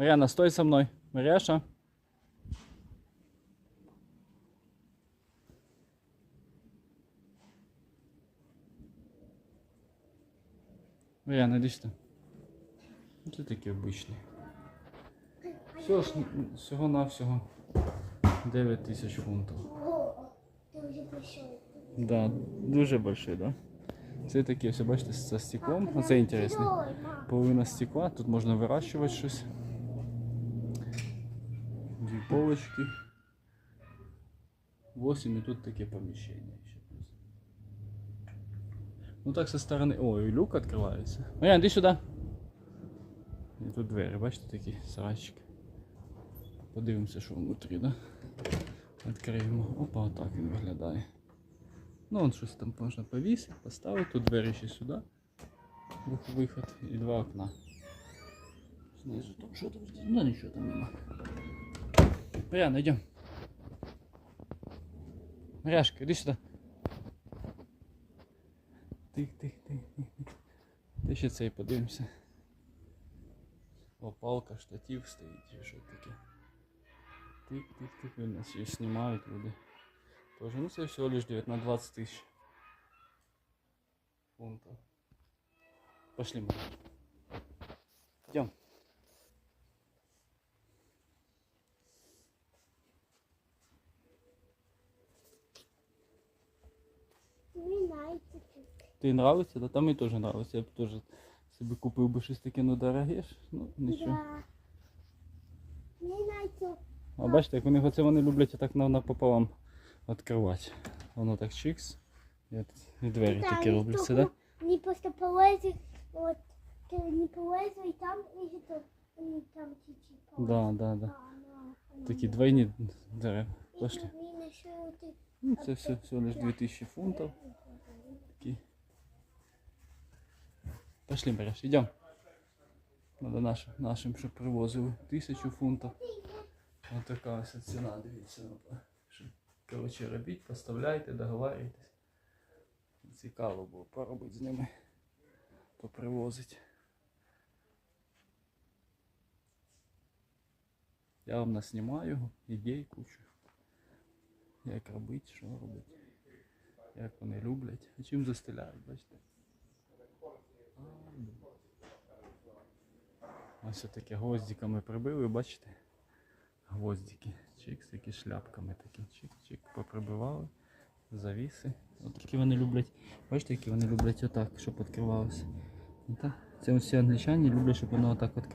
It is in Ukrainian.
Мар'яна, стой со мною. Маряша. Мар'яна, іди сюди. Ну, Це такі обичні. Все ж, всього навсього 9 тисяч фунтів. Ты. Да, дуже большой, да? Це такі, все бачите, з стеклом. Оце інтересний. Половина стекла, тут можна вирощувати щось. Полочки. 8 і тут таке поміщення. Ну так со сторони. О, і люк відкривається. Маріан, іди сюди. І тут двері, бачите, такі сарайчики. Подивимося, що внутрі, да? Відкриємо. Опа, отак він виглядає. Ну, он щось там можна повісити, поставити. Тут двері ще сюди. Виход і два окна. Знизу там що там? Ну нічого там нема. Мар'яна, йдемо. Маряшка, іди сюди. Тих, тих, тих, тих. тих. Ти ще цей подивимося. О, палка, штатив стоїть, чи що таке. Тик, тик, тик, у нас ще знімають люди. Тоже, ну це всего лишь 9 на 20 тысяч фунтов. Пошли мы. Ти нравиться? Да там мені теж нравиться. Я б теж собі купив би щось таке, ну дороге ж. Ну нічого. А бачите, як вони оце вони люблять так на- напополам відкривати. Воно так чикс. І, двері такі робляться, да? Не просто полезли, ты не полезли, и там, то, там чуть-чуть Да, да, да. ну, Такі двойні дерева. Пошли. Ну, це все всього лиш 2000 фунтів. Такі. Пошли, береш, йдемо. Надо нашим, нашим, щоб привозили. Тисячу фунтів. Ось така ось ціна, дивіться. ну, коротше, робіть, поставляйте, договарюйтесь. Цікаво було поробити з ними. Попривозити. Я вам наснімаю ідей кучу. Як робити, що робити. Як вони люблять. А чим застеляють, бачите? Ось таке гвоздиками прибили, бачите? Гвоздики. Чик, такі шляпками такі. Чик-чик, поприбивали. Завіси. От такі вони люблять. Бачите, які вони люблять отак, щоб відкривалося. Це всі англічані люблять, щоб воно отак відкривалося.